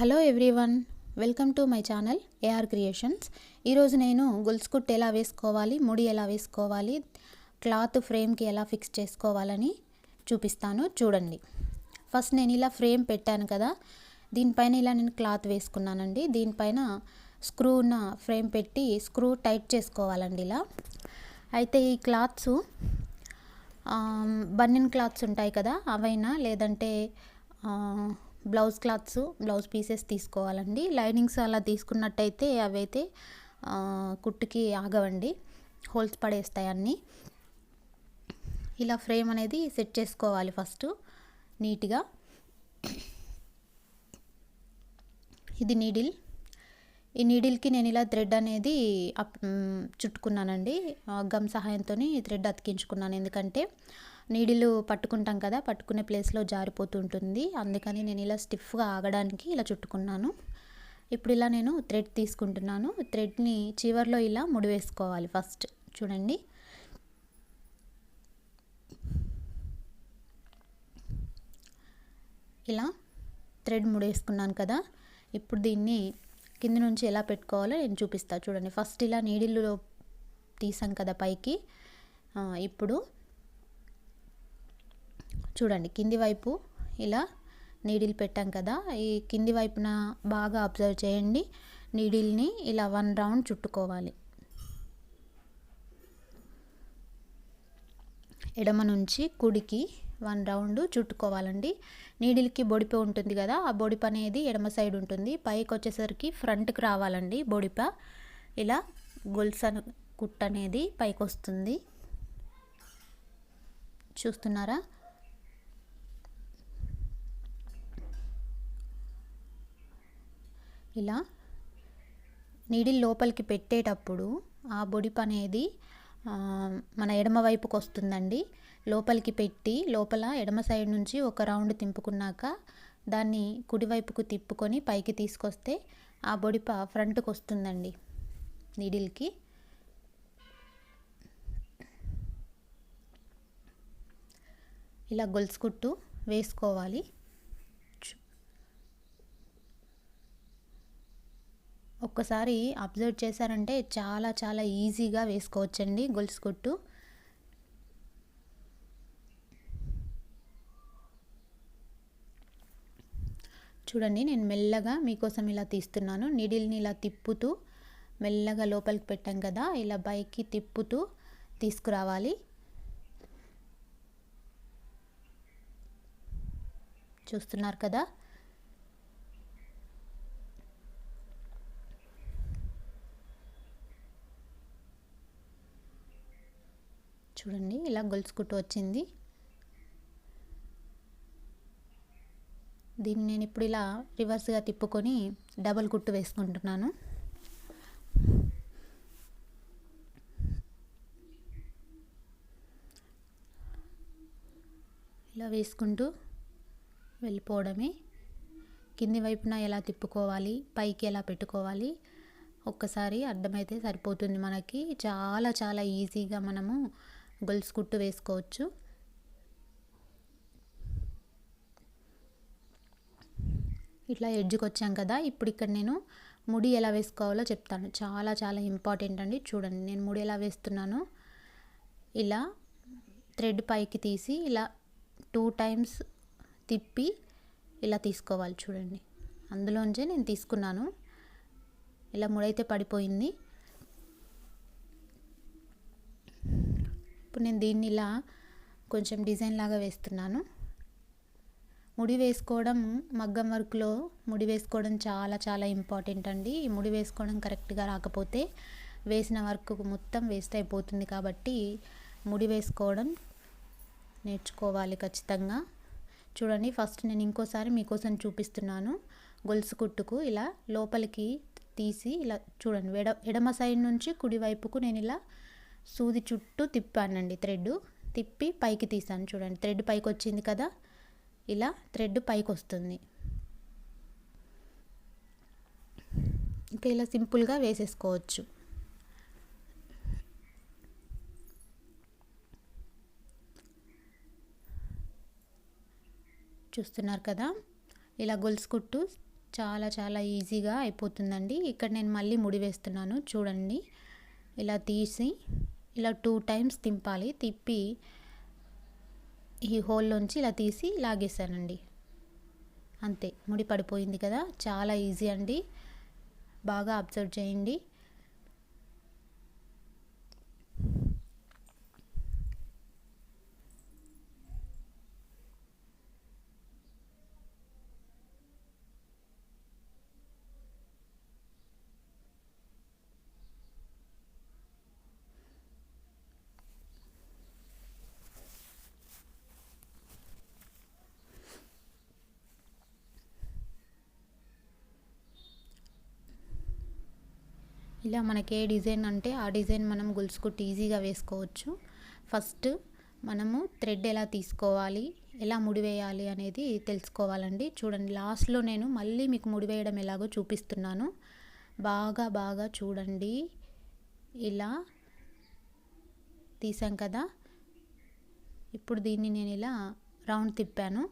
Hello everyone welcome to my channel AR creations. ఈరోజు నేను గొలుసు కుట్టు ఎలా వేసుకోవాలి ముడి ఎలా వేసుకోవాలి క్లాత్ ఫ్రేమ్కి ఎలా ఫిక్స్ చేసుకోవాలని చూపిస్తాను. చూడండి. ఫస్ట్ నేను ఇలా ఫ్రేమ్ పెట్టాను కదా దీనిపైన ఇలా నేను క్లాత్ వేసుకున్నానండి. దీనిపైన స్క్రూ ఉన్న ఫ్రేమ్ పెట్టి స్క్రూ టైట్ చేసుకోవాలండి ఇలా. అయితే ఈ క్లాత్స్ బన్నిన్ క్లాత్స్ ఉంటాయి కదా అవైనా లేదంటే బ్లౌజ్ క్లాత్స్ బ్లౌజ్ పీసెస్ తీసుకోవాలండి. లైనింగ్స్ అలా తీసుకున్నట్టయితే అవైతే కుట్టుకి ఆగవండి. హోల్స్ పడేస్తాయి అన్నీ. ఇలా ఫ్రేమ్ అనేది సెట్ చేసుకోవాలి ఫస్ట్ నీట్గా. ఇది నీడిల్. ఈ నీడిల్కి నేను ఇలా థ్రెడ్ అనేది అప్ చుట్టుకున్నానండి. గమ్ సహాయంతో థ్రెడ్ అతికించుకున్నాను. ఎందుకంటే నీడిలు పట్టుకుంటాం కదా పట్టుకునే ప్లేస్లో జారిపోతూ ఉంటుంది. అందుకని నేను ఇలా స్టిఫ్గా ఆగడానికి ఇలా చుట్టుకున్నాను. ఇప్పుడు ఇలా నేను థ్రెడ్ తీసుకుంటున్నాను. థ్రెడ్ని చివర్లో ఇలా ముడివేసుకోవాలి ఫస్ట్. చూడండి. ఇలా థ్రెడ్ ముడేసుకున్నాను కదా ఇప్పుడు దీన్ని కింద నుంచి ఎలా పెట్టుకోవాలో నేను చూపిస్తాను చూడండి. ఫస్ట్ ఇలా నీడిల్లో తీసాం కదా పైకి. ఇప్పుడు చూడండి కింది వైపు ఇలా నీడిల్ పెట్టాం కదా ఈ కింది వైపున బాగా అబ్జర్వ్ చేయండి. నీడిల్ని ఇలా వన్ రౌండ్ చుట్టుకోవాలి. ఎడమ నుంచి కుడికి వన్ రౌండ్ చుట్టుకోవాలండి. నీడిల్కి బొడిప ఉంటుంది కదా ఆ బొడిప అనేది ఎడమ సైడ్ ఉంటుంది. పైకి వచ్చేసరికి ఫ్రంట్కి రావాలండి బొడిప. ఇలా గొలుస కుట్ట అనేది పైకి వస్తుంది. చూస్తున్నారా? ఇలా నీడిల్ లోపలికి పెట్టేటప్పుడు ఆ బొడిపు అనేది మన ఎడమ వైపుకు వస్తుందండి. లోపలికి పెట్టి లోపల ఎడమ సైడ్ నుంచి ఒక రౌండ్ తింపుకున్నాక దాన్ని కుడివైపుకు తిప్పుకొని పైకి తీసుకొస్తే ఆ బొడిప ఫ్రంట్కి వస్తుందండి నీడిల్కి. ఇలా గొలుసు కుట్టు వేసుకోవాలి. ఒక్కసారి అబ్జర్వ్ చేశారంటే చాలా చాలా ఈజీగా వేసుకోవచ్చండి గొలుసు కుట్టు. చూడండి నేను మెల్లగా మీకోసం ఇలా తీస్తున్నాను. నీడిల్ని ఇలా తిప్పుతూ మెల్లగా లోపలికి పెట్టాం కదా ఇలా బైక్కి తిప్పుతూ తీసుకురావాలి. చూస్తున్నారు కదా? చూడండి ఇలా గొలుసు కుట్టు వచ్చింది. దీన్ని నేను ఇప్పుడు ఇలా రివర్స్గా తిప్పుకొని డబల్ కుట్టు వేసుకుంటున్నాను. ఇలా వేసుకుంటూ వెళ్ళిపోవడమే. కింది వైపున ఎలా తిప్పుకోవాలి పైకి ఎలా పెట్టుకోవాలి ఒక్కసారి అర్థమైతే సరిపోతుంది మనకి. చాలా చాలా ఈజీగా మనము గొలుసు కుట్టు వేసుకోవచ్చు. ఇట్లా ఎడ్జ్కి వచ్చాం కదా ఇప్పుడు ఇక్కడ నేను ముడి ఎలా వేసుకోవాలో చెప్తాను. చాలా చాలా ఇంపార్టెంట్ అండి. చూడండి నేను ముడి ఎలా వేస్తున్నాను? ఇలా థ్రెడ్ పైకి తీసి ఇలా టూ టైమ్స్ తిప్పి ఇలా తీసుకోవాలి చూడండి. అందులోంచే నేను తీసుకున్నాను. ఇలా ముడైతే పడిపోయింది. ఇప్పుడు నేను దీన్ని ఇలా కొంచెం డిజైన్ లాగా వేస్తున్నాను. ముడి వేసుకోవడం మగ్గం వర్క్లో ముడి వేసుకోవడం చాలా చాలా ఇంపార్టెంట్ అండి. ఈ ముడి వేసుకోవడం కరెక్ట్గా రాకపోతే వేసిన వర్క్ మొత్తం వేస్ట్ అయిపోతుంది కాబట్టి ముడి వేసుకోవడం నేర్చుకోవాలి ఖచ్చితంగా. చూడండి ఫస్ట్ నేను ఇంకోసారి మీకోసం చూపిస్తున్నాను. గొలుసు కుట్టుకు ఇలా లోపలికి తీసి ఇలా చూడండి ఎడ ఎడమ సైడ్ నుంచి కుడివైపుకు నేను ఇలా సూది చుట్టూ తిప్పానండి థ్రెడ్ తిప్పి పైకి తీసాను చూడండి. థ్రెడ్ పైకి వచ్చింది కదా? ఇలా థ్రెడ్ పైకి వస్తుంది ఇంకా ఇలా సింపుల్గా వేసేసుకోవచ్చు. చూస్తున్నారు కదా? ఇలా గొలుసు కుట్టు చాలా చాలా ఈజీగా అయిపోతుందండి. ఇక్కడ నేను మళ్ళీ ముడి వేస్తున్నాను చూడండి. ఇలా తీసి ఇలా టూ టైమ్స్ తింపాలి. తిప్పి ఈ హోల్లోంచి ఇలా తీసి లాగేశానండి. అంతే. ముడి పడిపోయింది కదా. చాలా ఈజీ అండి. బాగా అబ్జర్వ్ చేయండి. ఇలా మనకి ఏ డిజైన్ అంటే ఆ డిజైన్ మనం గులుసుకుట్టి ఈజీగా వేసుకోవచ్చు. ఫస్ట్ మనము థ్రెడ్ ఎలా తీసుకోవాలి ఎలా ముడివేయాలి అనేది తెలుసుకోవాలండి. చూడండి లాస్ట్లో నేను మళ్ళీ మీకు ముడివేయడం ఎలాగో చూపిస్తున్నాను. బాగా బాగా చూడండి. ఇలా తీసాం కదా. ఇప్పుడు దీన్ని నేను ఇలా రౌండ్ తిప్పాను.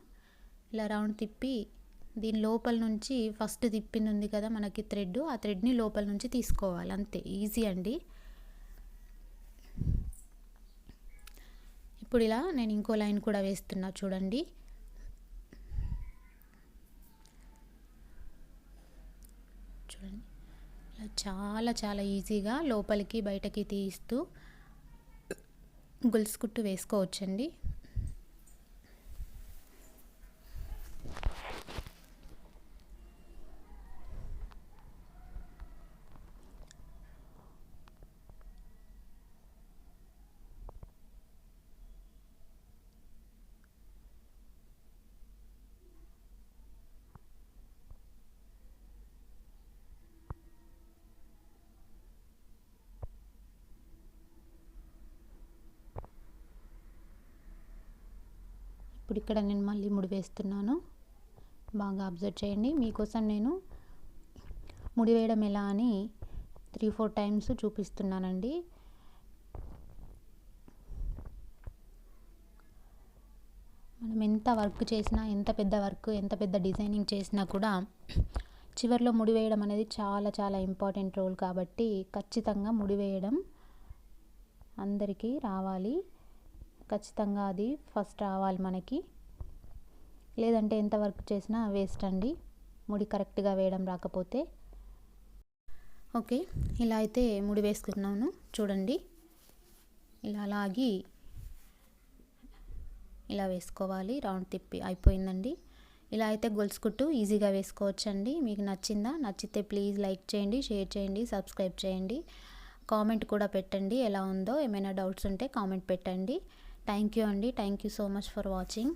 ఇలా రౌండ్ తిప్పి దీని లోపల నుంచి ఫస్ట్ తిప్పింది ఉంది కదా మనకి థ్రెడ్ ఆ థ్రెడ్ని లోపల నుంచి తీసుకోవాలి. అంతే ఈజీ అండి. ఇప్పుడు ఇలా నేను ఇంకో లైన్ కూడా వేస్తున్నా చూడండి. చూడండి. ఇలా చాలా చాలా ఈజీగా లోపలికి బయటకి తీస్తూ గొలుసుకుట్టు వేసుకోవచ్చండి. ఇప్పుడు ఇక్కడ నేను మళ్ళీ ముడి వేస్తున్నాను. బాగా అబ్జర్వ్ చేయండి. మీకోసం నేను ముడి వేయడం ఎలా అని త్రీ ఫోర్ టైమ్స్ చూపిస్తున్నానండి. మనం ఎంత వర్క్ చేసినా ఎంత పెద్ద వర్క్ ఎంత పెద్ద డిజైనింగ్ చేసినా కూడా చివరిలో ముడి వేయడం అనేది చాలా చాలా ఇంపార్టెంట్ రోల్ కాబట్టి ఖచ్చితంగా ముడి వేయడం అందరికీ రావాలి. ఖచ్చితంగా అది ఫస్ట్ రావాలి మనకి. లేదంటే ఎంత వర్క్ చేసినా వేస్ట్ అండి. ముడి కరెక్ట్గా వేయడం రాకపోతే. ఓకే ఇలా అయితే ముడి వేసుకున్నాను. చూడండి. ఇలా లాగి ఇలా వేసుకోవాలి. రౌండ్ తిప్పి అయిపోయిందండి. ఇలా అయితే గొలుసుకుట్టు ఈజీగా వేసుకోవచ్చండి. మీకు నచ్చిందా? నచ్చితే ప్లీజ్ లైక్ చేయండి షేర్ చేయండి సబ్స్క్రైబ్ చేయండి. కామెంట్ కూడా పెట్టండి. ఎలా ఉందో? ఏమైనా డౌట్స్ ఉంటే కామెంట్ పెట్టండి. థ్యాంక్ యూ అండి. Thank you so much for watching.